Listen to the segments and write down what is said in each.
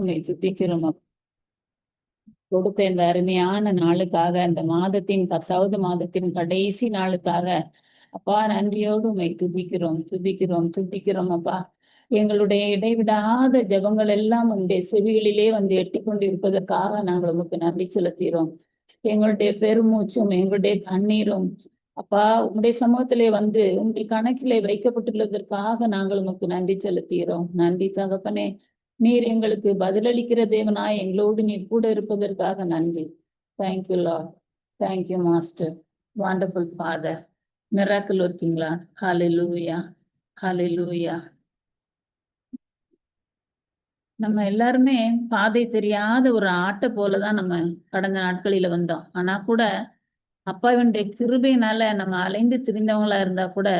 உண்மை துதிக்கிறோம் கொடுத்த இந்த அருமையான நாளுக்காக இந்த மாதத்தின் பத்தாவது மாதத்தின் கடைசி நாளுக்காக அப்பா நன்றியோடு உண்மை துதிக்கிறோம் துதிக்கிறோம் துதிக்கிறோம் அப்பா. எங்களுடைய இடைவிடாத ஜபங்கள் எல்லாம் உங்களுடைய செவிகளிலே வந்து எட்டி கொண்டு இருப்பதற்காக நாங்கள் உமக்கு நன்றி செலுத்துகிறோம். எங்களுடைய பெருமூச்சும் எங்களுடைய கண்ணீரும் அப்பா உங்களுடைய சமூகத்திலே வந்து உங்களுடைய கணக்கிலே வைக்கப்பட்டுள்ளதற்காக நாங்கள் உமக்கு நன்றி செலுத்துகிறோம். நன்றி தகப்பனே. நீர் எங்களுக்கு பதிலளிக்கிற தேவனாய் எங்களோடு நீர் கூட இருப்பதற்காக நன்றி. Thank you Lord thank you master wonderful father miracle இருக்கீங்களா ஹாலே லூயா ஹாலே லூயா நம்ம எல்லாருமே பாதை தெரியாத ஒரு ஆட்டை போலதான் நம்ம கடந்த நாட்களில வந்தோம். ஆனா கூட அப்பாவினுடைய கிருபையினால நம்ம அலைந்து திரிந்தவங்களா இருந்தா கூட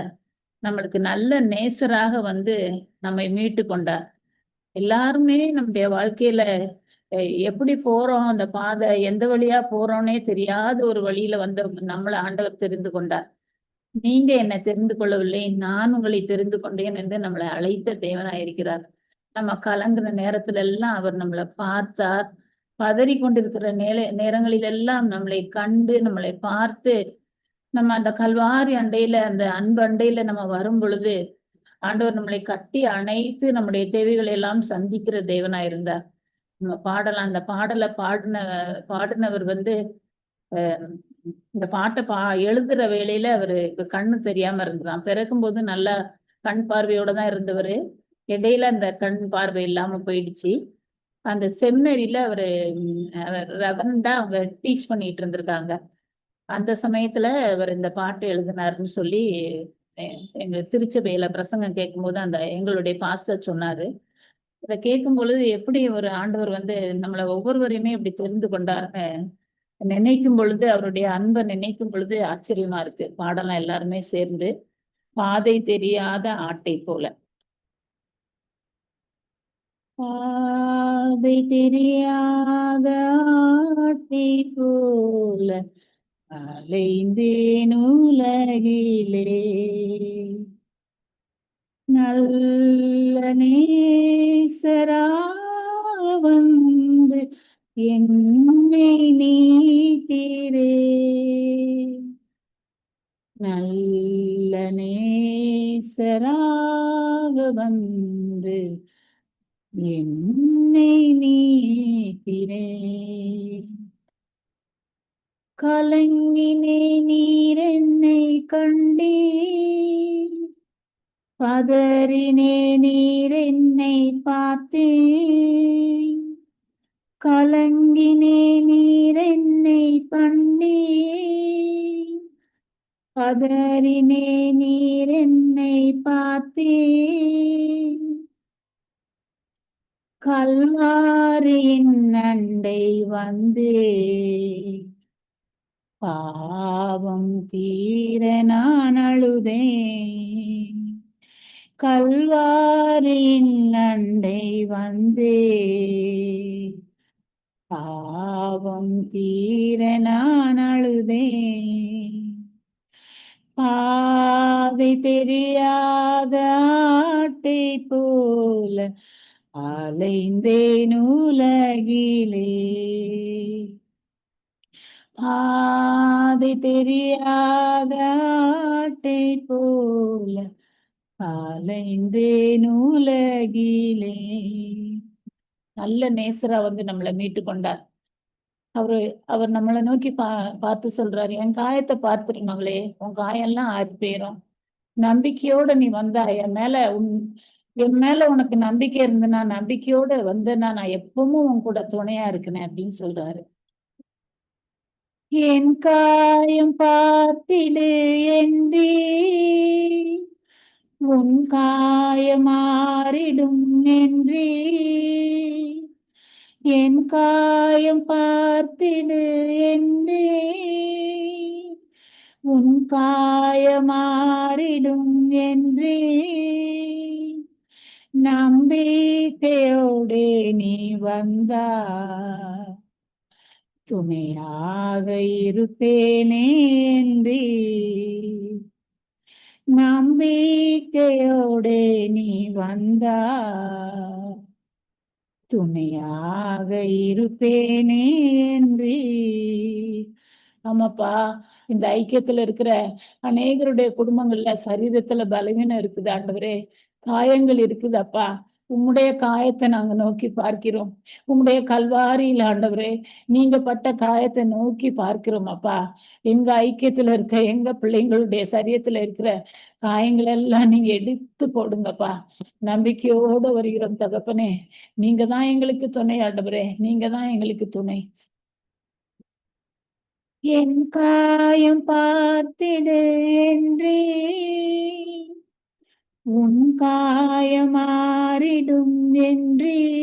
நம்மளுக்கு நல்ல நேசராக வந்து நம்மை மீட்டு கொண்டார். எல்லாருமே நம்முடைய வாழ்க்கையில அஹ், எப்படி போறோம் அந்த பாதை எந்த வழியா போறோம்னே தெரியாத ஒரு வழியில வந்தவங்க நம்மள ஆண்டவர் தெரிந்து கொண்டார். நீங்க என்னை தெரிந்து கொள்ளவில்லை நான் உங்களை தெரிந்து கொண்டேன் என்று நம்மளை அழைத்த தேவனாயிருக்கிறார் நம்ம கலங்குற நேரத்துல எல்லாம் அவர் நம்மளை பார்த்தார். பதறி கொண்டிருக்கிற நேர நேரங்களில் எல்லாம் நம்மளை கண்டு நம்மளை பார்த்து நம்ம அந்த கல்வாரி அண்டையில அந்த அன்பு அண்டையில நம்ம வரும் பொழுது ஆண்டவர் நம்மளை கட்டி அணைத்து நம்முடைய தேவைகளை எல்லாம் சந்திக்கிற தேவனா இருந்தார். நம்ம பாடலாம் அந்த பாடலை பாடின பாடினவர் வந்து இந்த பாட்டை பா எழுதுற வேலையில அவரு கண்ணு தெரியாம இருந்ததாம். பிறக்கும்போது நல்லா கண் பார்வையோட தான் இருந்தவர். இடையில அந்த கண் பார்வை இல்லாம போயிடுச்சு. அந்த செமினரியில அவரு அவர் ரெவரண்டா அவங்க டீச் பண்ணிட்டு இருந்திருக்காங்க. அந்த சமயத்துல அவர் இந்த பாட்டு எழுதினாருன்னு சொல்லி எங்க திருச்சபையில பிரசங்கம் கேட்கும்போது அந்த எங்களுடைய பாஸ்டர் சொன்னாரு. இதை கேட்கும் பொழுது எப்படி ஒரு ஆண்டவர் வந்து நம்மளை ஒவ்வொருவரையுமே இப்படி தெரிந்து கொண்டாருன்னு நினைக்கும் பொழுது அவருடைய அன்பை நினைக்கும் பொழுது ஆச்சரியமா இருக்கு. பாடலாம் எல்லாருமே சேர்ந்து. பாதை தெரியாத ஆட்டை போல. பாதை தெரியாத ஆட்டை போல அலைந்தேன் உலகிலே. நல்ல நேசரா வந்து என்னை நீட்டிரே. நல்ல நேசராக வந்து என்னை நீட்டிரே. கலங்கினே நீர் என்னை கண்டே பதறினே நீர் என்னை பார்த்தே கலங்கினே நீர் என்னை கண்டே பதறினே நீர் என்னை பார்த்தே கல்வாரியின் நண்டை வந்தே பாவம் தீர நான் அழுதே கல்வாரின் நண்டை வந்தே. பாவம் தீர நான் அழுதே பாதை தெரியாத ஆட்டை போல அலைந்தேன் உலகிலே. பாதை தெரியாத ஆட்டை போல அலைந்தேன் உலகிலே. நல்ல நேசரா வந்து நம்மளை மீட்டு கொண்டார். அவரு அவர் நம்மளை நோக்கி பா பார்த்து சொல்றாரு என் காயத்தை பார்த்துரு மகளே உன் காயெல்லாம் ஆறி போயிரும். நம்பிக்கையோட நீ வந்தா என் மேல உன் என் மேல உனக்கு நம்பிக்கை இருந்தனா நம்பிக்கையோட வந்தனா நான் எப்பவும் உன் கூட துணையா இருக்கிறேன் அப்படின்னு சொல்றாரு. என் காயம் பார்த்திடு என்றே. உன் காயமாறிடும் என்றே. என் காயம் பார்த்திடு என்றே. உன் காயமாறிடும் என்றே. நம்பிக்கையோடே நீ வந்தா துணையாக இருப்பேனேன்றி. நம்பிக்கையோடே நீ வந்தா துணையாக இருப்பேனேன்றி. ஆமாப்பா இந்த ஐக்கியத்துல இருக்கிற அநேகருடைய குடும்பங்கள்ல சரீரத்துல பலவீனம் இருக்குது ஆண்டவரே. காயங்கள் இருக்குது அப்பா உம்முடைய காயத்தை நாங்க நோக்கி பார்க்கிறோம். உம்முடைய கல்வாரியில் ஆண்டவரே நீங்க பட்ட காயத்தை நோக்கி பார்க்கிறோம் அப்பா. எங்க ஐக்கியத்துல இருக்க எங்க பிள்ளைங்களுடைய சரியத்துல இருக்கிற காயங்கள் எல்லாம் நீங்க எடுத்து போடுங்கப்பா. நம்பிக்கையோட வருகிறோம் தகப்பனே. நீங்க தான் எங்களுக்கு துணை ஆண்டவரே. நீங்க தான் எங்களுக்கு துணை. என் காயம் பார்த்திடு என்றே உன் காயமாறிடும் என்றே.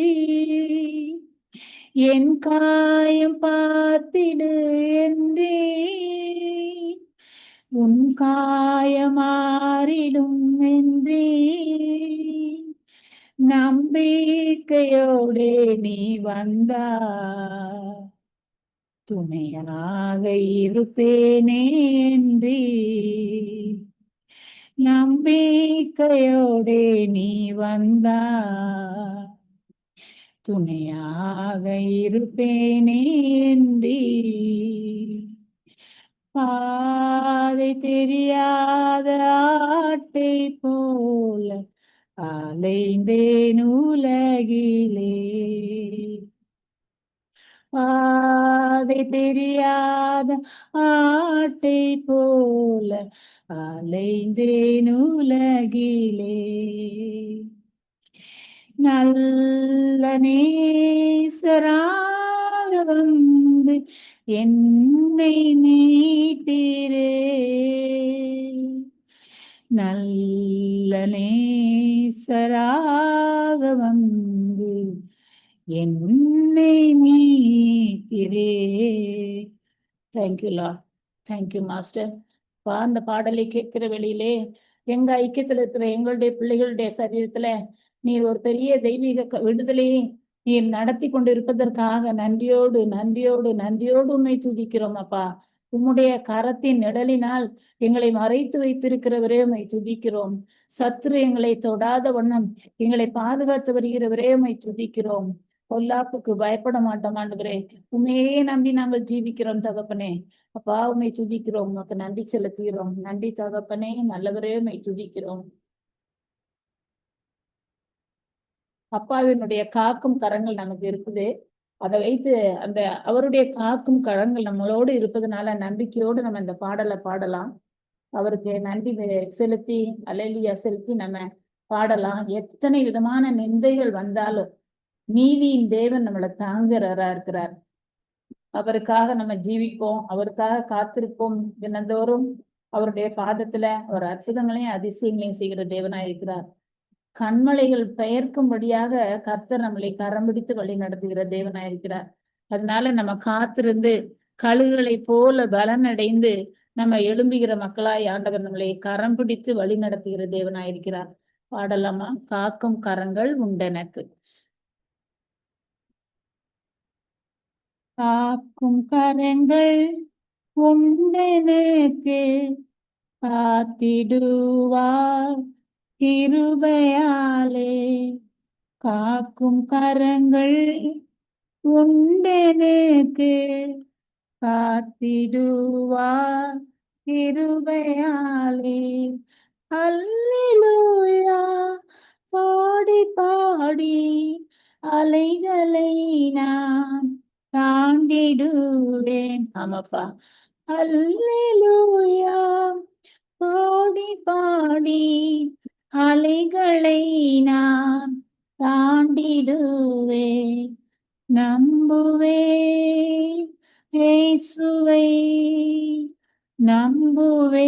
என் காயம் பார்த்திடு என்றே. உன் காயமாறிடும் என்றே. நம்பிக்கையோடே நீ வந்தா. துணையாக இருப்பேனே என்றே. நம்பிக்கையோடே நீ வந்தா துணையாக இருப்பேனே என்றே பாதை தெரியாத ஆட்டை போல அலைந்தேன் உலகிலே. பாதை தெரியாத ஆட்டை போல அலைந்தேன் உலகிலே. நல்ல நேசராக வந்து என்னை நீட்டிரே நல்ல நேசராக வந்து என் உன்னை மீட்டிரே thank you Lord thank you master பா அந்த பாடலை கேட்கிற வெளியிலே எங்க ஐக்கியத்துல இருக்கிற எங்களுடைய பிள்ளைகளுடைய சரீரத்துல நீர் ஒரு பெரிய தெய்வீக க- விடுதலையை நீர் நடத்தி கொண்டு இருப்பதற்காக நன்றியோடு நன்றியோடு நன்றியோடு உண்மை துதிக்கிறோம் அப்பா. உம்முடைய கரத்தின் நிழலினால் எங்களை மறைத்து வைத்திருக்கிறவரே உம்மை துதிக்கிறோம். சத்ரு எங்களை தொடாத வண்ணம் எங்களை பாதுகாத்து வருகிறவரே உம்மை துதிக்கிறோம். பொல்லாப்புக்கு பயப்பட மாட்டோம் ஆண்டவரே. உண்மையே நம்பி நாங்கள் ஜீவிக்கிறோம் தகப்பனே. அப்பா உண்மை துதிக்கிறோம். உனக்கு நன்றி செலுத்துகிறோம். நன்றி தகப்பனே. நல்லவரே உண்மை துதிக்கிறோம். அப்பாவினுடைய காக்கும் கரங்கள் நமக்கு இருக்குது. அதை வைத்து அந்த அவருடைய காக்கும் கரங்கள் நம்மளோடு இருப்பதனால நம்பிக்கையோடு நம்ம இந்த பாடலை பாடலாம். அவருக்கு நன்றி செலுத்தி அலைலியா செலுத்தி நம்ம பாடலாம். எத்தனை விதமான நிந்தைகள் வந்தாலும் நீதியின் தேவன் நம்மளை தாங்குறவரா இருக்கிறார். அவருக்காக நம்ம ஜீவிப்போம் அவருக்காக காத்திருப்போம் தினந்தோறும். அவருடைய பாதத்துல அவர் அற்புதங்களையும் அதிசயங்களையும் செய்கிற தேவனா இருக்கிறார். கண்மலைகள் பெயர்க்கும்படியாக கர்த்தர் நம்மளை கரம் பிடித்து வழி நடத்துகிற தேவனா இருக்கிறார். அதனால நம்ம காத்திருந்து கழுகுகளை போல பலனடைந்து நம்ம எழும்புகிற மக்களாய் ஆண்டவர் நம்மளை கரம் பிடித்து வழி நடத்துகிற தேவனா இருக்கிறார். பாடலாமா? காக்கும் கரங்கள் உண்டெனக்கு. காக்கும் கரங்கள் உண்டெனக்கு காத்திடுவார் கிருபையாலே. காக்கும் கரங்கள் உண்டெனக்கு காத்திடுவார் கிருபையாலே. அல்லிலூயா! பாடி பாடி அலைகளை நான் தாண்டிடுவேன் ஆமாப்பா. அல்லேலூயா. பாடி பாடி அலைகளை நான் தாண்டிடுவேன். நம்புவேன் இயேசுவை. நம்புவேன்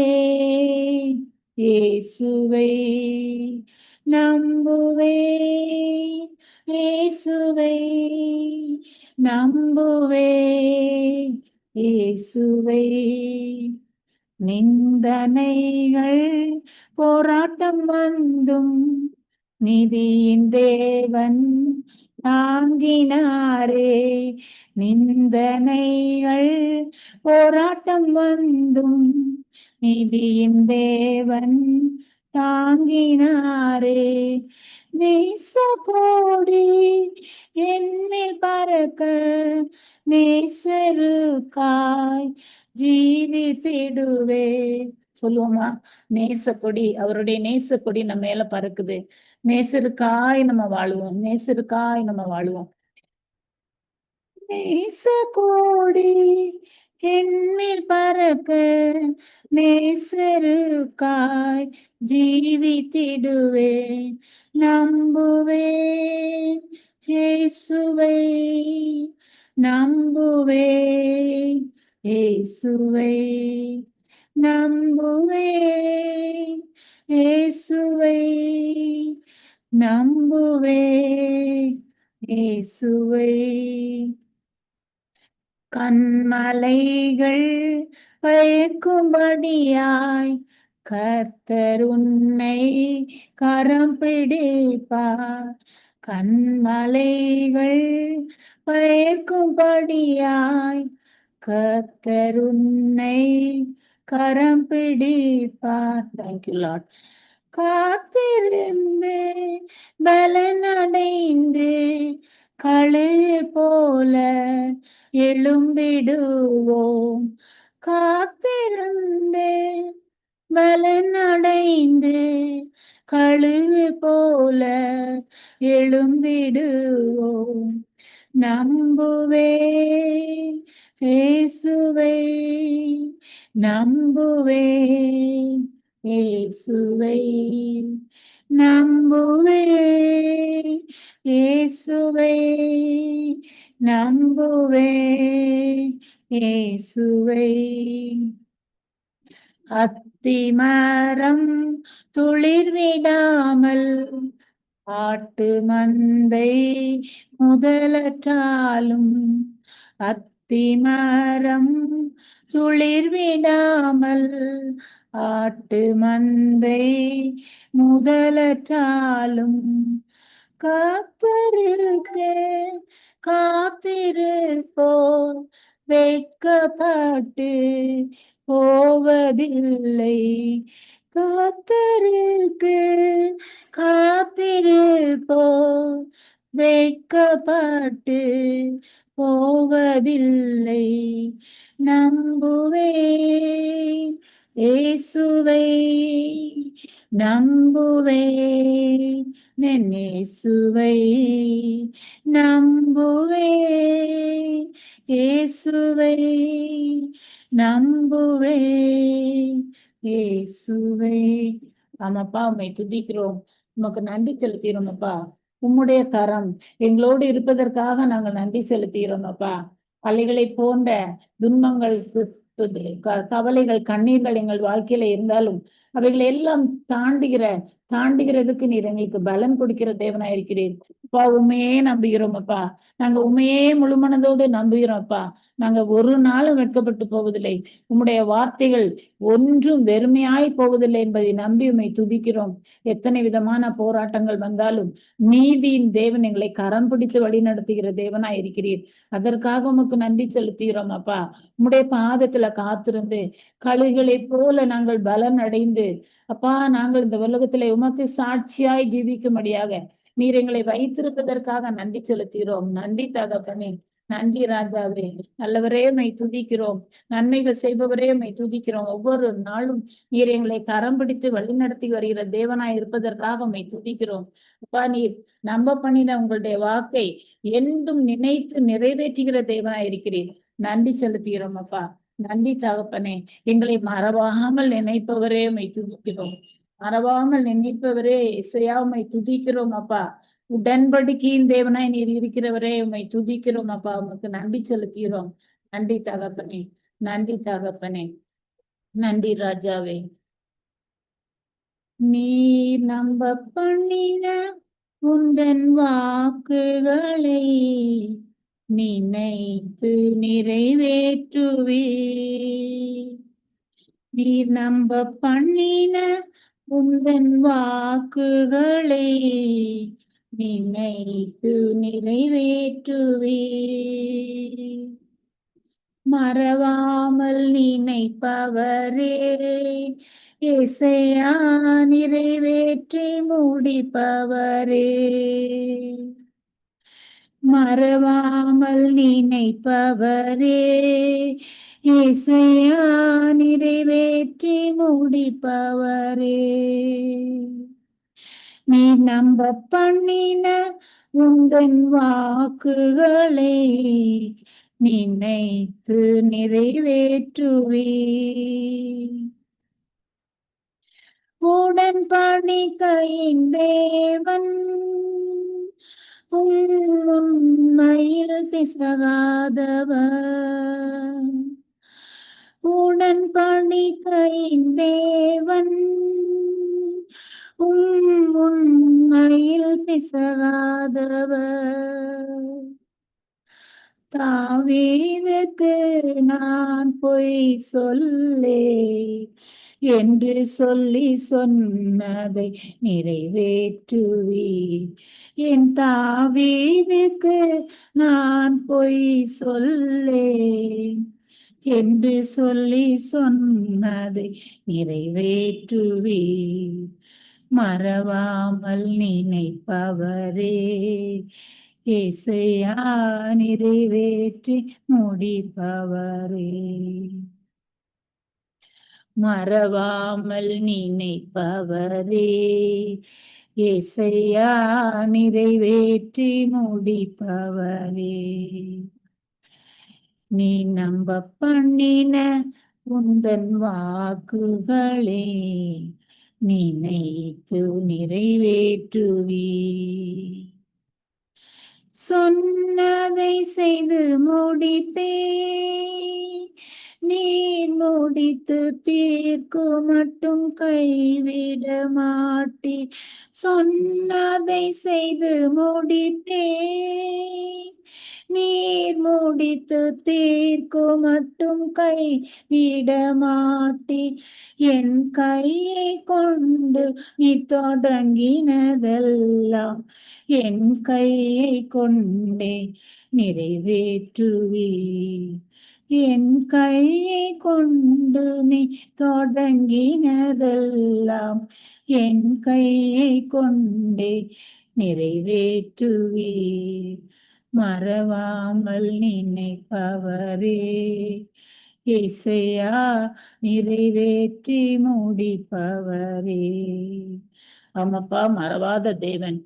இயேசுவை. நம்புவேன் இயேசுவை. நம்புவே இயேசுவை. நிந்தனைகள் போராட்டம் வந்தும் நிதியின் தேவன் தாங்கினாரே. நிந்தனைகள் போராட்டம் வந்தும் நிதியின் தேவன் தாங்கினாரே. நேசகோடி என்மேல் பறக்க நேசருக்காய் ஜீவித்திடுவே சொல்லுவோமா? நேசக்கொடி அவருடைய நேசக்கொடி நம்ம மேல பறக்குது. நேசருக்காய் நம்ம வாழுவோம். நேசருக்காய் நம்ம வாழுவோம். நேசக்கோடி என்மேல் பறக்க நேசருக்காய் ஜீவித்திடுவேன் நம்புவேன் இயேசுவை நம்புவே இயேசுவை நம்புவேன் இயேசுவை நம்புவேன் இயேசுவை கண்மலைகள் பயக்கும்படியாய் கர்த்தர் உன்னை கரம் பிடிப்பார். கண்மலைகள் பயக்கும்படியாய் கர்த்தர் உன்னை கரம் பிடிப்பார். தேங்க்யூ லாட் காத்திருந்து பலனடைந்து களே போல எழும்பிடுவோம். காத்திருந்து பலனடைந்து கழுகு போல எழும்பிடுவோம். நம்புவே இயேசுவை நம்புவே ஏசுவை நம்புவே ஏசுவை நம்புவே ஏசுவை அத்திமரம் துளிர் விடாமல் ஆட்டு மந்தை முதலற்றாலும் அத்திமரம் துளிர் விடாமல் ஆட்டு மந்தை முதலற்றாலும் காத்திருக்கு காத்திருப்போர் வெட்கப்பட்டு போவதில்லை. காத்திருக்கு காத்திருப்போ வெட்கப்பட்டு போவதில்லை. நம்புவேன். ஏசுவை நம்புவே நென்னேசுவை நம்புவே ஏசுவை நம்புவே ஏசுவை ஆமாப்பா உண்மை துதிக்கிறோம். உமக்கு நன்றி செலுத்துகிறோம் உம்முடைய கரம் எங்களோடு இருப்பதற்காக நாங்கள் நன்றி செலுத்துகிறோம் அப்பா அலைகளை போன்ற துன்பங்கள் கவலைகள் கண்ணீர்கள் எங்கள் வாழ்க்கையில இருந்தாலும் அவைகளை எல்லாம் தாண்டுகிற தாண்டுகிறதுக்கு நீர் எங்களுக்கு பலன் கொடுக்கிற தேவனா இருக்கிறீர். அப்பா உண்மையே நம்புகிறோம் அப்பா. நாங்க உண்மையே முழுமனதோடு நம்புகிறோம் அப்பா. நாங்க ஒரு நாளும் வெட்கப்பட்டு போவதில்லை. உம்முடைய வார்த்தைகள் ஒன்றும் வெறுமையாய் போவதில்லை என்பதை நம்பி உம்மை துதிக்கிறோம். எத்தனை விதமான போராட்டங்கள் வந்தாலும் நீதியின் தேவன் எங்களை கரம் பிடித்து வழி நடத்துகிற தேவனா இருக்கிறீர். அதற்காக உமக்கு நன்றி செலுத்துகிறோம் அப்பா. உம்முடைய பாதத்துல காத்திருந்து கழுகளைப் போல நாங்கள் பலன் அடைந்து அப்பா நாங்கள் இந்த உலகத்திலே உமக்கு சாட்சியாய் ஜீவிக்கும்படியாக நீர் எங்களை வைத்திருப்பதற்காக நன்றி செலுத்துகிறோம். நன்றி தகப்பனே நன்றி ராஜாவே. நல்லவரே மை துதிக்கிறோம். நன்மைகள் செய்பவரே மை துதிக்கிறோம். ஒவ்வொரு நாளும் நீர் எங்களை கரம் பிடித்து வழிநடத்தி வருகிற தேவனாய் இருப்பதற்காக மை துதிக்கிறோம். அப்பா நீர் நம்ப பண்ணின உங்களுடைய வாக்கை என்றும் நினைத்து நிறைவேற்றுகிற தேவனாய் இருக்கிறீர். நன்றி செலுத்துகிறோம் அப்பா. நன்றி தகப்பனே. எங்களை மறவாமல் நினைப்பவரே மை துதிக்கிறோம். மறவாமல் நினைப்பவரே இசையா உம்மை துதிக்கிறோம் அப்பா. உடன்படிக்கையின் தேவனாய் நீர் இருக்கிறவரே உண்மை துதிக்கிறோம் அப்பா. உமக்கு நன்றி செலுத்துகிறோம். நன்றி தகப்பனே நன்றி தகப்பனே. நன்றி ராஜாவே. நீர் நம்ப பண்ணின உந்தன் வாக்குகளை நினைத்து நிறைவேற்றுவே நீர் நம்ப பண்ணின உந்தன் வாக்குகளை நினைத்து நிறைவேற்றுவே மறவாமல் நினைப்பவரே இசையா நிறைவேற்றி முடிப்பவரே. மறவாமல் நினைப்பவரே இசையா நிறைவேற்றி முடிப்பவரே. நீ நம்ப பண்ணின உந்தன் வாக்குகளை நினைத்து நிறைவேற்றுவே உடன் பணிக்கையின் தேவன் உண்மையில் பிசகாதவர். உடன் பணிக்கையின் தேவன் உண்மையில் பிசகாதவர். தாவீதுக்கு நான் பொய் சொல்லே என்று சொல்லி சொன்னதை நிறைவேற்றுவி என் தாவீதுக்கு நான் பொய் சொல்லே என்று சொல்லி சொன்னதை நிறைவேற்றுவி. மறவாமல் நினைப்பவரே இசையா நிறைவேற்றி முடிப்பவரே. மறவாமல் நினைப்பவரே இசையா நிறைவேற்றி முடிப்பவரே. நீ நம்ப பண்ணின உந்தன் வாக்குகளே நினைத்து நிறைவேற்றுவீ சொன்னதை செய்து முடிப்பே நீ முடித்து தீர்க்கு மட்டும் கைவிட மாட்டி சொன்னதை செய்து முடித்தே. நீர் முடித்து தீர்க்கு மட்டும் கை விட மாட்டி என் கையை கொண்டு நீ தொடங்கினதெல்லாம் என் கையை கொண்டே நிறைவேற்றுவி என் கையை கொண்டு நீ தொடங்கினதெல்லாம் என் கையை கொண்டே நிறைவேற்றுவி மறவாமல் நினைப்பவரே இசையா நிறைவேற்றி முடிப்பவரே. ஆமாப்பா மறவாத தேவன்.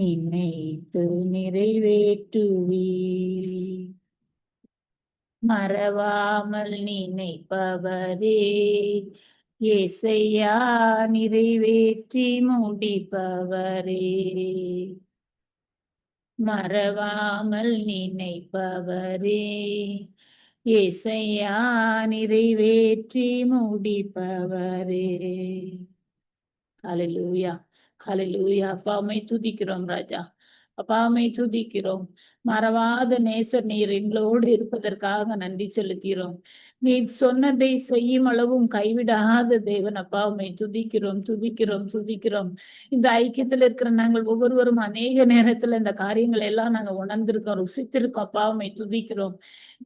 நினைத்து நிறைவேற்றுவி மறவாமல் நினைப்பவரே இசையா நிறைவேற்றி முடிப்பவரே. மறவாமல் நினைப்பவரே இசையா நிறைவேற்றி முடிப்பவரே. ஹalleluya ஹalleluya அப்பாமை துதிக்கிறோம் ராஜா அப்பாமை துதிக்கிறோம் மறவாத நேசர் நீர் எங்களோடு இருப்பதற்காக நன்றி செலுத்துகிறோம். நீர் சொன்னதை செய்யும் அளவும் கைவிடாத தேவன் அப்பா உண்மை துதிக்கிறோம் துதிக்கிறோம் துதிக்கிறோம். இந்த ஐக்கியத்துல இருக்கிற நாங்கள் ஒவ்வொருவரும் அநேக நேரத்துல இந்த காரியங்களை எல்லாம் நாங்க உணர்ந்திருக்கோம் ருசித்திருக்கோம். அப்பா உண்மை துதிக்கிறோம்.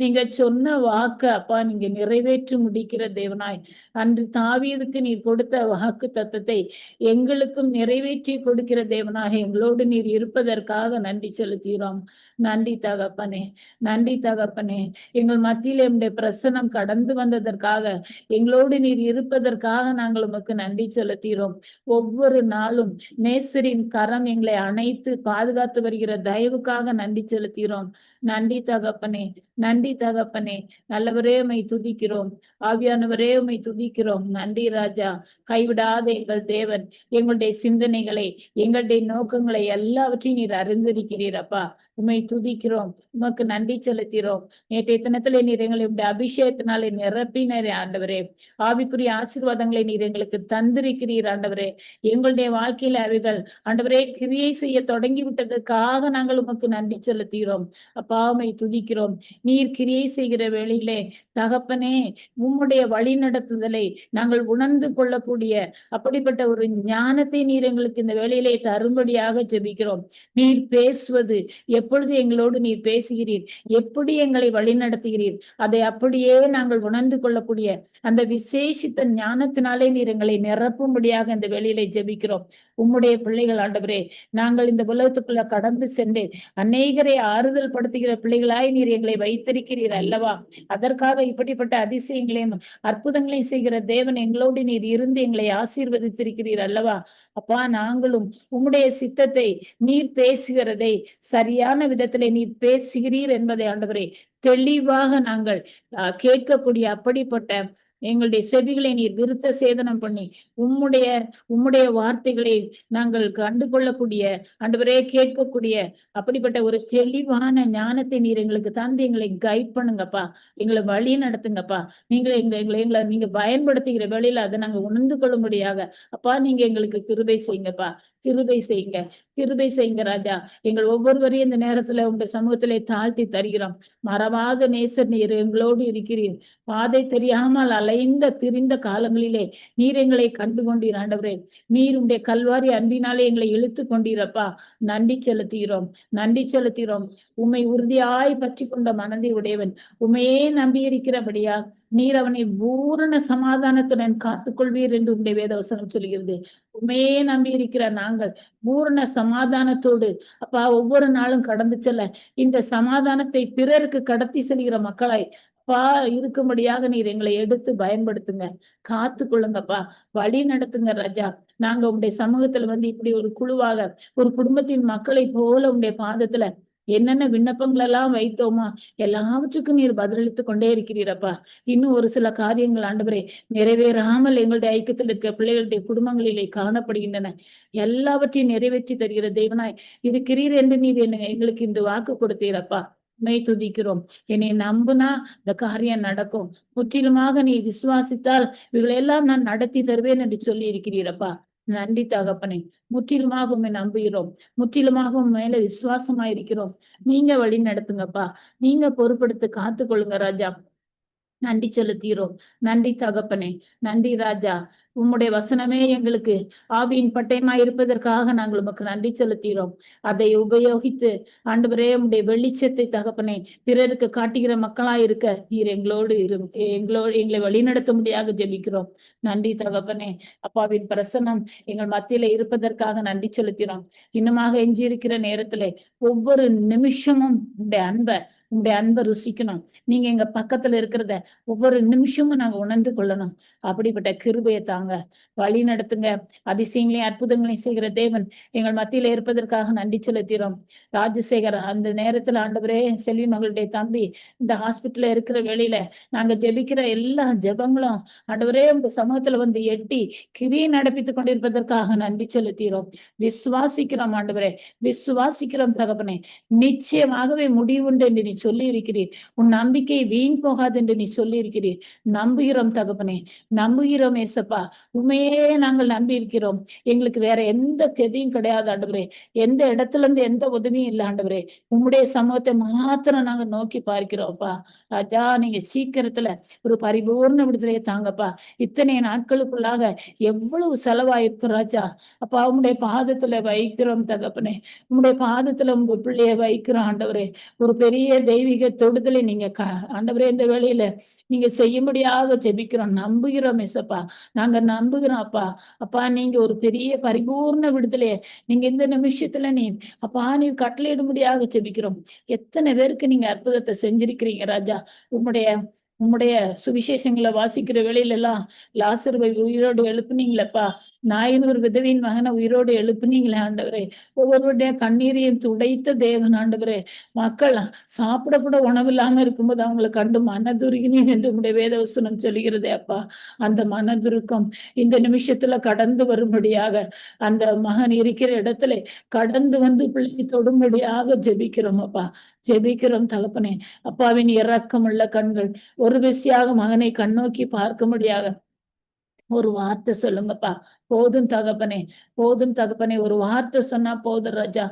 நீங்க சொன்ன வாக்கு அப்பா நீங்க நிறைவேற்றி முடிக்கிற தேவனாய். அன்று தாவியதுக்கு நீர் கொடுத்த வாக்கு தத்தத்தை எங்களுக்கும் நிறைவேற்றி கொடுக்கிற தேவனாக எங்களோடு நீர் இருப்பதற்காக நன்றி செலுத்துகிறோம். நன்றி தகப்பனே நன்றி தகப்பனே. எங்கள் மத்தியில் எம்முடைய பிரசனம் கடந்து வந்ததற்காக எங்களோடு நீர் இருப்பதற்காக நாங்கள் உமக்கு நன்றி செலுத்துகிறோம். ஒவ்வொரு நாளும் நேசரின் கரம் எங்களை அணைத்து பாதுகாத்து வருகிற தயவுக்காக நன்றி செலுத்துகிறோம். நன்றி தகப்பனே நன்றி தகப்பனே. நல்லவரே உமை துதிக்கிறோம். ஆவியானவரே உமை துதிக்கிறோம். நன்றி ராஜா. கைவிடாத எங்கள் தேவன். எங்களுடைய சிந்தனைகளை எங்களுடைய நோக்கங்களை எல்லாவற்றையும் நீர் அறிந்திருக்கிறீரப்பா உமை து துதிக்கிறோம். உமக்கு நன்றி செலுத்திறோம் நேற்றைய தினத்துல நீர் எங்களை அபிஷேகத்தினாலே ஆண்டவரே. ஆவிக்குரிய ஆசீர்வாதங்களை நீர் எங்களுக்கு தந்திருக்கிறீர் ஆண்டவரே. எங்களுடைய வாழ்க்கையில அவைகள் ஆண்டவரே கிரியை செய்ய தொடங்கி விட்டதுக்காக நாங்கள் உமக்கு நன்றி செலுத்துகிறோம். அப்பாவை துதிக்கிறோம். நீர் கிரியை செய்கிற வேளையிலே தகப்பனே உம்முடைய வழி நடத்துதலை நாங்கள் உணர்ந்து கொள்ளக்கூடிய அப்படிப்பட்ட ஒரு ஞானத்தை நீர் எங்களுக்கு இந்த வேளையிலே தரும்படியாக ஜெபிக்கிறோம். நீர் பேசுவது எப்பொழுது எங்களோடு நீர் பேசுகிறீர். எப்படி எங்களை வழி நடத்துகிறீர் அதை அப்படியே நாங்கள் உணர்ந்து கொள்ளக்கூடிய அந்த விசேஷித்த ஞானத்தினாலே நீர் எங்களை நிரப்பும்படியாக இந்த வேளையிலே ஜபிக்கிறோம். உம்முடைய பிள்ளைகள் ஆண்டவரே நாங்கள் இந்த உலகத்துக்குள்ள கடந்து சென்று அநேகரை ஆறுதல் படுத்துகிற பிள்ளைகளாய் நீர் எங்களை வைத்திருக்கிறீர் அல்லவா? அதற்காக இப்படிப்பட்ட அதிசயங்களையும் அற்புதங்களையும் செய்கிற தேவன் எங்களோடு நீர் இருந்து எங்களை ஆசீர்வதித்திருக்கிறீர் அல்லவா? அப்பா நாங்களும் உம்முடைய சித்தத்தை நீர் பேசுகிறதை சரியான விதத்தில் நீ பேசுகிறீர் என்பதை ஆண்டவரே தெளிவாக நாங்கள் கேட்கக்கூடிய அப்படிப்பட்ட எங்களுடைய செவிகளை நீர் விருத்த சேதனம் பண்ணி உம்முடைய உம்முடைய வார்த்தைகளை நாங்கள் கண்டு கொள்ளக்கூடிய அன்றுவரே கேட்கக்கூடிய அப்படிப்பட்ட ஒரு தெளிவான ஞானத்தை நீர் எங்களுக்கு தந்து எங்களை கைட் பண்ணுங்கப்பா. எங்களை வழி நடத்துங்கப்பா. நீங்க எங்களை எங்களை எங்களை நீங்க பயன்படுத்துகிற வழியில அதை நாங்க உணர்ந்து கொள்ளும்படியாக அப்பா நீங்க எங்களுக்கு கிருபை செய்யுங்கப்பா. கிருபை செய்யுங்க. கிருபை செய்யுங்க ராஜா. எங்கள் ஒவ்வொருவரையும் இந்த நேரத்துல உங்க சமூகத்திலே தாழ்த்தி தருகிறோம். மறவாத நேசர் நீர் எங்களோடு இருக்கிறீர். பாதை தெரியாமல் அலைந்த திரிந்த காலங்களிலே நீர் எங்களை கண்டு கொண்டீர் ஆண்டவரே. நீர் உடைய கல்வாரி அன்பினாலே எங்களை இழுத்து கொண்டீரப்பா. நன்றி செலுத்துகிறோம் நன்றி செலுத்துகிறோம். உம்மை உறுதியாய் பற்றி கொண்ட மனதை உடையவன். உமையே நம்பியிருக்கிறபடியா நீர் அவனை பூரண சமாதானத்துடன் காத்துக்கொள்வீர் என்று உடைய வேதவசனம் சொல்கிறது. உண்மையே நம்பி இருக்கிற நாங்கள் பூரண சமாதானத்தோடு அப்பா ஒவ்வொரு நாளும் கடந்து செல்ல இந்த சமாதானத்தை பிறருக்கு கடத்தி செல்கிற மக்களாய் அப்பா இருக்கும்படியாக நீர் எங்களை எடுத்து பயன்படுத்துங்க. காத்து கொள்ளுங்கப்பா வழி நடத்துங்க ராஜா. நாங்க உங்களுடைய சமூகத்துல வந்து இப்படி ஒரு குழுவாக ஒரு குடும்பத்தின் மக்களை போல உங்களுடைய பாதத்துல என்னென்ன விண்ணப்பங்கள் எல்லாம் வைத்தோமா எல்லாவற்றுக்கும் நீர் பதிலளித்து கொண்டே இருக்கிறீரப்பா. இன்னும் ஒரு சில காரியங்கள் ஆண்டவரே நிறைவேறாமல் எங்களுடைய ஐக்கியத்தில் இருக்கிற பிள்ளைகளுடைய குடும்பங்களிலே காணப்படுகின்றன. எல்லாவற்றையும் நிறைவேற்றி தருகிற தெய்வனாய் இருக்கிறீர் என்று நீர் என்ன எங்களுக்கு இன்று வாக்கு கொடுத்தீரப்பா. மெய் துதிக்கிறோம். என்னை நம்புனா இந்த காரியம் நடக்கும். முற்றிலுமாக நீ விசுவாசித்தால் இவைகளெல்லாம் நான் நடத்தி தருவேன் என்று சொல்லி இருக்கிறீரப்பா நன்றி தகப்பனே. முற்றிலுமாக உண்மை நம்புகிறோம். முற்றிலுமாக உன் மேல விசுவாசமா இருக்கிறோம் நீங்க வழி நடத்துங்கப்பா. நீங்க பொறுப்படுத்து காத்துக்கொள்ளுங்க ராஜா. நன்றி செலுத்துகிறோம். நன்றி தகப்பனே நன்றி ராஜா. உம்முடைய வசனமே எங்களுக்கு ஆவியின் பட்டயமா இருப்பதற்காக நாங்கள் உமக்கு நன்றி செலுத்துகிறோம். அதை உபயோகித்து ஆண்டவரே உம்முடைய வெளிச்சத்தை தகப்பனே பிறருக்கு காட்டுகிற மக்களா இருக்க நீர் எங்களோடு இரு எங்களோடு எங்களை வழிநடத்தும்படியாக ஜெபிக்கிறோம். நன்றி தகப்பனே அப்பாவின் பிரசன்னம் எங்கள் மத்தியில இருப்பதற்காக நன்றி செலுத்தினோம் இன்னுமாக எஞ்சி இருக்கிற நேரத்துல ஒவ்வொரு நிமிஷமும் உடைய அன்பை உங்களுடைய அன்பை ருசிக்கணும். நீங்க எங்க பக்கத்துல இருக்கிறத ஒவ்வொரு நிமிஷமும் நாங்க உணர்ந்து கொள்ளணும். அப்படிப்பட்ட கிருபையை தாங்க. வழி நடத்துங்க. அதிசயங்களையும் அற்புதங்களையும் செய்கிற தேவன் எங்கள் மத்தியில இருப்பதற்காக நன்றி செலுத்திறோம் ராஜசேகர் அந்த நேரத்துல ஆண்டவரே செல்வி மகளுடைய தம்பி இந்த ஹாஸ்பிட்டல்ல இருக்கிற வெளியில நாங்க ஜெபிக்கிற எல்லா ஜெபங்களும் ஆண்டவரே உங்க சமூகத்துல வந்து எட்டி கிரியை நடப்பித்துக் கொண்டிருப்பதற்காக நன்றி செலுத்திறோம் விசுவாசிக்கிறோம் ஆண்டவரே. விசுவாசிக்கிறோம் தகப்பனே. நிச்சயமாகவே முடிவுண்டு என்று சொல்லி இருக்கிறீர் உன் நம்பிக்கை வீண் போகாது என்று நீ சொல்லி இருக்கிறீர் நம்புகிறோம் தகப்பனே. நம்புகிறோம் ஏசப்பா. உண்மையே நாங்கள் நம்பி இருக்கிறோம் எங்களுக்கு வேற எந்த கதியும் கிடையாது ஆண்டவரே. எந்த இடத்துல இருந்து எந்த உதவியும் இல்லை ஆண்டவரே. உம்முடைய சமூகத்தை மாத்திரம் நாங்க நோக்கி பார்க்கிறோம்ப்பா. ராஜா நீங்க சீக்கிரத்துல ஒரு பரிபூர்ண விடுதலையை தாங்கப்பா. இத்தனை நாட்களுக்குள்ளாக எவ்வளவு செலவாயிருக்கு ராஜா. அப்பா உங்களுடைய பாதத்துல வைக்கிறோம் தகப்பனே. உங்களுடைய பாதத்துல உங்க பிள்ளைய வைக்கிறோம் ஆண்டவரே. ஒரு பெரிய தெய்வீக தொடுதலை நீங்க க- ஆண்டவரே இந்த வேலையில நீங்க செய்யும்படியாக ஜெபிக்கிறோம். நம்புகிறோம் இசப்பா நாங்க நம்புகிறோம் அப்பா. அப்பா நீங்க ஒரு பெரிய பரிபூர்ண விடுதலைய நீங்க இந்த நிமிஷத்துல நீ அப்பா நீ கட்டளையிடும்படியாக ஜெபிக்கிறோம். எத்தனை பேருக்கு நீங்க அற்புதத்தை செஞ்சிருக்கிறீங்க ராஜா. உங்களுடைய உம்முடைய சுவிசேஷங்களை வாசிக்கிற வேளையில எல்லாம் லாசருவை உயிரோடு எழுப்புனீங்களப்பா. நாயனூர் விதவியின் மகனை உயிரோடு எழுப்புனீங்களே ஆண்டவரே. ஒவ்வொருவருடைய கண்ணீரையும் துடைத்த தேவன் ஆண்டவரே. மக்கள் சாப்பிட கூட உணவு இல்லாம இருக்கும்போது அவங்களை கண்டு மனதுருகினி என்று உடைய வேதவசனம் சொல்கிறதே அப்பா. அந்த மனதுருக்கம் இந்த நிமிஷத்துல கடந்து வரும்படியாக அந்த மகன் இருக்கிற இடத்துல கடந்து வந்து பிள்ளை தொடும்படியாக ஜெபிக்கிறோம் அப்பா. ஜெபிக்கிறோம் தகப்பனே. அப்பாவின் இரக்கமுள்ள கண்கள் ஒரு விசியாக மகனை கண்ணோக்கி பார்க்கும்படியாக ஒரு வார்த்தை சொல்லுங்கப்பா. போதும் தகப்பனே போதும் தகப்பனே. ஒரு வார்த்தை சொன்னா போதும் ராஜா.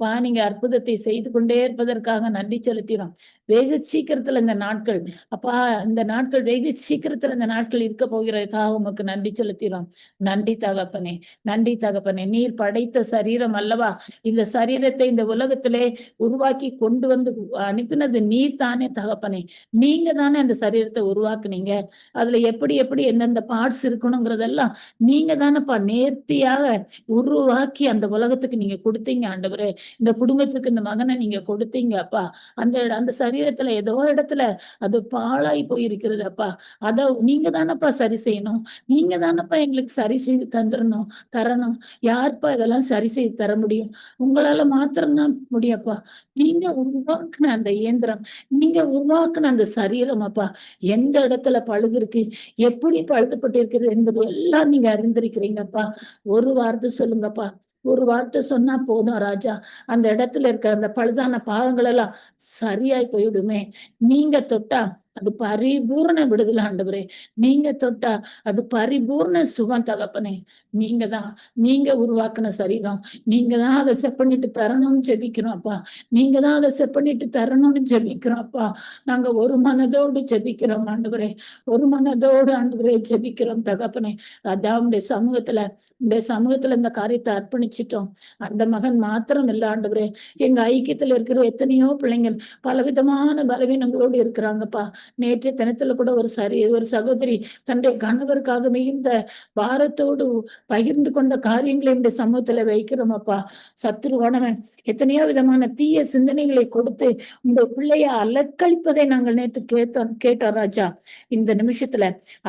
பா நீங்க அற்புதத்தை செய்து கொண்டே இருப்பதற்காக நன்றி செலுத்தினோம். வெகு சீக்கிரத்துல இந்த நாட்கள் அப்பா இந்த நாட்கள் வெகு சீக்கிரத்துல இந்த நாட்கள் இருக்க போகிறதுக்காக உமக்கு நன்றி செலுத்திடும் நன்றி தகப்பனே நன்றி தகப்பனே. நீர் படைத்த சரீரம் அல்லவா? இந்த சரீரத்தை இந்த உலகத்திலே உருவாக்கி கொண்டு வந்து அனுப்பினது நீர் தானே தகப்பனே. நீங்க தானே அந்த சரீரத்தை உருவாக்குனீங்க. அதுல எப்படி எப்படி எந்தெந்த பார்ட்ஸ் இருக்கணுங்கிறதெல்லாம் நீங்க தானேப்பா நேர்த்தியாக உருவாக்கி அந்த உலகத்துக்கு நீங்க கொடுத்தீங்க ஆண்டவரே. இந்த குடும்பத்துக்கு இந்த மகனை நீங்க கொடுத்தீங்க அப்பா. அந்த அந்த சரீரத்துல ஏதோ இடத்துல அது பாழாய் போயிருக்கிறது அப்பா. அத நீங்க தானப்பா சரி செய்யணும்? நீங்க தானப்பா எங்களுக்கு சரி செய்து தந்துடணும் தரணும்? யாருப்பா இதெல்லாம் சரி செய்து தர முடியும்? உங்களால மாத்திரம்தான் முடியப்பா நீங்க உருவாக்குன அந்த இயந்திரம் நீங்க உருவாக்குன அந்த சரீரம் அப்பா. எந்த இடத்துல பழுது இருக்கு எப்படி பழுதுபட்டு இருக்குது என்பது எல்லாம் நீங்க அறிந்திருக்கிறீங்கப்பா. ஒரு வார்த்தை சொல்லுங்கப்பா. ஒரு வார்த்தை சொன்னா போதும் ராஜா. அந்த இடத்துல இருக்க அந்த பழுதான பாகங்கள் எல்லாம் சரியாய் போயிடுமே நீங்க தொட்டா அது பரிபூர்ண விடுதலை ஆண்டவரே. நீங்க தொட்டா அது பரிபூர்ண சுகம் தகப்பனே. நீங்க தான். நீங்க உருவாக்குன சரீரம். நீங்க தான் அதை செட் பண்ணிட்டு தரணும்னு ஜெபிக்கிறோம் அப்பா. நீங்க தான் அதை செட் பண்ணிட்டு தரணும்னு ஜெபிக்கிறோம் அப்பா. நாங்க ஒரு மனதோடு ஜெபிக்கிறோம் ஆண்டவரே. ஒரு மனதோடு ஆண்டவரே ஜெபிக்கிறோம் தகப்பனே. அதான் உடைய சமூகத்துல உடைய சமூகத்துல இந்த காரியத்தை அர்ப்பணிச்சிட்டோம். அந்த மகன் மாத்திரம் இல்ல ஆண்டவரே. எங்க ஐக்கியத்துல இருக்கிற எத்தனையோ பிள்ளைங்கள் பலவிதமான பலவீனங்களோடு இருக்கிறாங்கப்பா. நேற்றைய தினத்துல கூட ஒரு சரி ஒரு சகோதரி தன்னுடைய கணவருக்காக மிகுந்த பாரத்தோடு பகிர்ந்து கொண்ட காரியங்களை இந்த சமூகத்துல வைக்கிறோம் அப்பா சத்துருவானவன் எத்தனையோ விதமான தீய சிந்தனைகளை கொடுத்து உங்க பிள்ளைய அலக்கழிப்பதை நாங்கள் நேற்று கேட்டோம் கேட்டோம் ராஜா. இந்த நிமிஷத்துல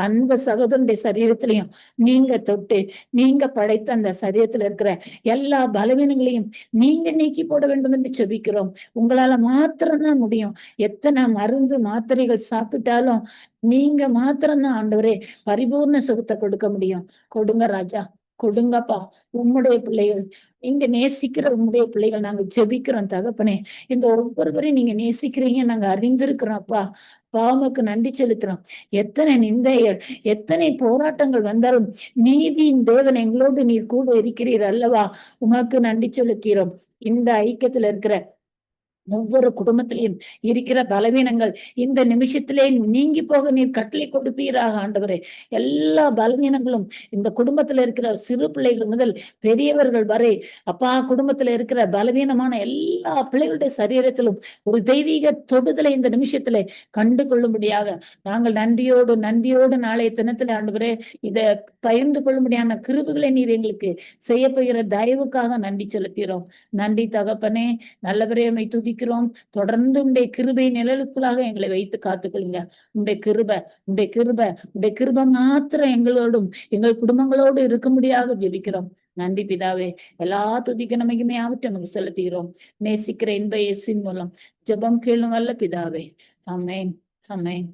அந்த சகோதரனுடைய சரீரத்திலையும் நீங்க தொட்டு நீங்க படைத்த அந்த சரீரத்துல இருக்கிற எல்லா பலவீனங்களையும் நீங்க நீக்கி போட வேண்டும் என்று செபிக்கிறோம். உங்களால மாத்திரம்தான் முடியும். எத்தனை மருந்து மாத்திரைகள் சாப்பிட்டாலும் நீங்க மாத்திரம்தான் ஆண்டவரே பரிபூர்ண சுகத்தை கொடுக்க முடியும். கொடுங்க ராஜா. கொடுங்கப்பா. உம்முடைய பிள்ளைகள். இங்க நேசிக்கிற உம்முடைய பிள்ளைகள். நாங்க ஜெபிக்கிறோம் தகப்பனே. இந்த ஒவ்வொருவரையும் நீங்க நேசிக்கிறீங்க. நாங்க அறிந்திருக்கிறோம் அப்பா பாவமுக்கு நன்றி செலுத்துறோம். எத்தனை நிந்தைகள் எத்தனை போராட்டங்கள் வந்தாலும் நீதியின் தேவன் எங்களோடு நீர் கூட இருக்கிறீர் அல்லவா? உமக்கு நன்றி செலுத்துகிறோம் இந்த ஐக்கியத்துல இருக்கிற ஒவ்வொரு குடும்பத்திலையும் இருக்கிற பலவீனங்கள் இந்த நிமிஷத்திலே நீங்கி போக நீர் கட்டளை கொடுப்பீராக ஆண்டவரே. எல்லா பலவீனங்களும் இந்த குடும்பத்துல இருக்கிற சிறு பிள்ளைகள் முதல் பெரியவர்கள் வரை அப்பா குடும்பத்துல இருக்கிற பலவீனமான எல்லா பிள்ளைகளுடைய சரீரத்திலும் ஒரு தெய்வீக தொடுதலை இந்த நிமிஷத்துல கண்டு கொள்ளும்படியாக நாங்கள் நன்றியோடு நன்றியோடு நாளைய தினத்துல ஆண்டவரே இதை பகிர்ந்து கொள்ளும்படியான கிருபுகளை நீர் எங்களுக்கு செய்ய போகிற தயவுக்காக நன்றி செலுத்துகிறோம். நன்றி தகப்பனே நல்லவரே உம்மை ஜெபிக்கிறோம் தொடர்ந்து உடைய கிருபை நிழலுக்குள்ளாக எங்களை வைத்து காத்துக்கொள்ளுங்க. உடைய கிருப உடைய கிருப உடைய கிருப மாத்திரம் எங்களோடும் எங்கள் குடும்பங்களோடு இருக்கும்படியாக ஜெபிக்கிறோம். நன்றி பிதாவே. எல்லா துதிக்க நமக்குமே ஆவற்றை நமக்கு செலுத்துகிறோம். நேசிக்கிற இன்ப இயேசின் மூலம் ஜெபம் கேளும் வல்ல பிதாவே. அமேன் அமேன்